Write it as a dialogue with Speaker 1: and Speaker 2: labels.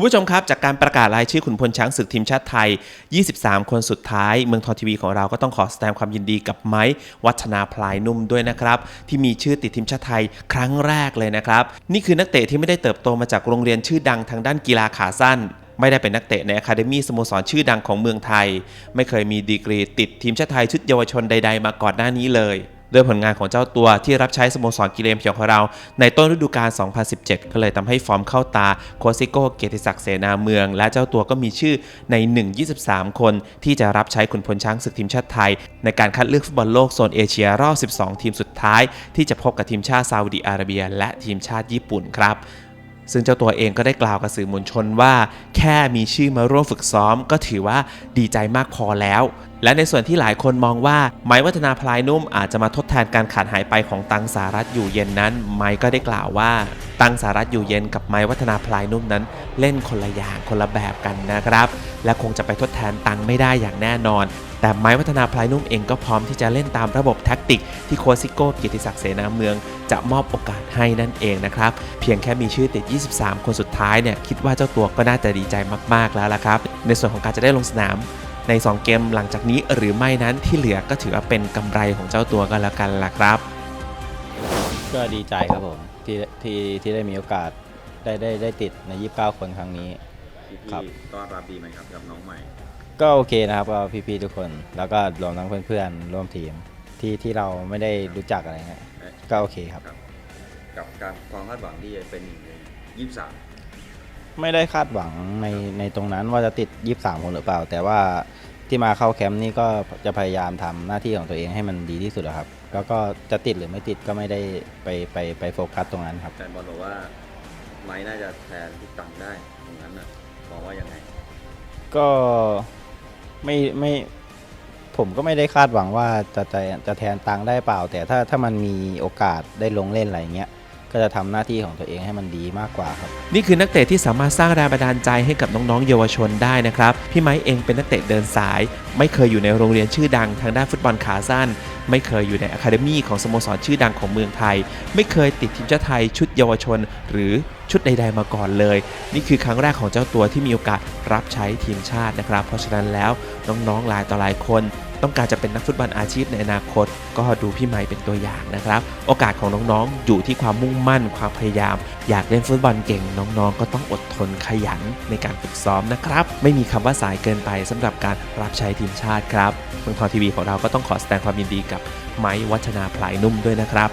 Speaker 1: คุณผู้ชมครับ จากการประกาศรายชื่อขุนพลช้างศึกทีมชาติไทย 23 คนสุดท้าย เมืองทองทีวีของเราก็ต้องขอแสดงความยินดีกับไม้วัฒนาพลายนุ่มด้วยนะครับ ที่มีชื่อติดทีมชาติไทยครั้งแรกเลยนะครับ นี่คือนักเตะที่ไม่ได้เติบโตมาจากโรงเรียนชื่อดังทางด้านกีฬาขาสั้นไม่ได้เป็นนักเตะในอะคาเดมี่สโมสรชื่อดังของเมืองไทย ไม่เคยมีดีกรีติดทีมชาติไทยชุดเยาวชนใด ๆ มาก่อนหน้านี้เลย ด้วยผลงานของเจ้าตัวที่รับใช้สโมสรกิเลนเพียวของเรา ในต้นฤดูกาล 2017 ก็เลยทำให้ฟอร์มเข้าตาโคซิโก้เกียรติศักดิ์เสนาเมือง และเจ้าตัวก็มีชื่อใน 1 23 คนที่จะรับใช้ขุนพลช้างศึกทีมชาติไทย ในการคัดเลือกฟุตบอลโลกโซนเอเชียรอบ 12 ทีมสุดท้าย ที่จะพบกับทีมชาติซาอุดิอาระเบีย และทีมชาติญี่ปุ่นครับซึ่งเจ้าตัวเองก็ได้กล่าวกับสื่อมวลชนว่า แค่มีชื่อมาร่วมฝึกซ้อมก็ถือว่าดีใจมากพอแล้ว และในส่วนที่หลายคนมองว่าไม้วัฒนาพลายนุ่มอาจจะมาทดแทนการขาดหายไปของตังสารัตอยู่เย็นนั้น ไม้ก็ได้กล่าวว่าตังสารัตอยู่เย็นกับไม้วัฒนาพลายนุ่มนั้น เล่นคนละอย่างคนละแบบกันนะครับ และคงจะไปทดแทนตังไม่ได้อย่างแน่นอน แต่ไม้วัฒนาพลายนุ่มเองก็พร้อมที่จะเล่นตามระบบแท็กติก ที่โคซิโก้เกียรติศักดิ์เสนาเมือง จะมอบโอกาสให้นั่นเองนะครับเพียงแค่มีชื่อติด 23 คนสุดท้ายเนี่ยคิดว่าเจ้าตัวก็น่าจะดีใจมากๆแล้วละครับ ในส่วนของการจะได้ลงสนาม ใน 2 เกมหลังจากนี้หรือไม่นั้นที่เหลือก็ถือว่าเป็นกำไรของเจ้าตัวก็แล้วกันล่ะครับ
Speaker 2: ก็ดีใจครับผมที่ที่ที่ได้มีโอกาสได้ได้ได้ติดใน 29 คนครั้งนี้
Speaker 3: พี่
Speaker 2: ครับ
Speaker 3: ๆต้อนรับดีไหมครับกับน้องใหม่
Speaker 2: ก็โอเคนะครับก็พี่ๆทุกคน แล้วก็รวมทั้งเพื่อนๆร่วมทีมที่ที่เราไม่ได้รู้จักอะไรเงี้ยก็โอเคครับ
Speaker 3: ครับกับการความคาดหวังที่จะเป็นหนึ่งในยี่สิบสาม
Speaker 2: ไม่ได้คาดหวังในในตรงนั้นว่าจะติด 23 คนหรือเปล่า แต่ว่าที่มาเข้าแคมป์นี่ก็จะพยายามทำหน้าที่ของตัวเองให้มันดีที่สุดอะครับ แล้วก็จะติดหรือไม่ติดก็ไม่ได้ไปไปไปโฟกัสตรงนั้นครับ
Speaker 3: แฟนบอลบอกว่าไม้น่าจะแทนที่ตังได้ตรงนั้นนะมองว่ายังไง
Speaker 2: ก็ไม่ไม่ผมก็ไม่ได้คาดหวังว่าจะจะจะแทนตังค์ได้เปล่า แต่ถ้าถ้ามันมีโอกาสได้ลงเล่นอะไรเงี้ย ก็จะทำหน้าที่ของตัวเองให้มันดีมากกว่าครับ
Speaker 1: นี่คือนักเตะที่สามารถสร้างแรงบันดาลใจให้กับน้องๆเยาวชนได้นะครับ พี่ไม้เองเป็นนักเตะเดินสาย ไม่เคยอยู่ในโรงเรียนชื่อดังทางด้านฟุตบอลขาสั้น ไม่เคยอยู่ในอะคาเดมี่ของสโมสรชื่อดังของเมืองไทย ไม่เคยติดทีมชาติไทยชุดเยาวชน หรือชุดใดๆมาก่อนเลย นี่คือครั้งแรกของเจ้าตัวที่มีโอกาสรับใช้ทีมชาตินะครับ เพราะฉะนั้นแล้วน้องๆหลายต่อหลายคน ต้องการจะเป็นนักฟุตบอลอาชีพในอนาคต ก็ดูพี่ไม้เป็นตัวอย่างนะครับ โอกาสของน้องๆ อยู่ที่ความมุ่งมั่นความพยายาม อยากเล่นฟุตบอลเก่งน้องๆ ก็ต้องอดทนขยันในการฝึกซ้อมนะครับ ไม่มีคำว่าสายเกินไปสำหรับการรับใช้ทีมชาติครับเมืองทองทีวีของเราก็ต้องขอแสดงความยินดีกับไม้วัฒนาพลายนุ่มด้วยนะครับ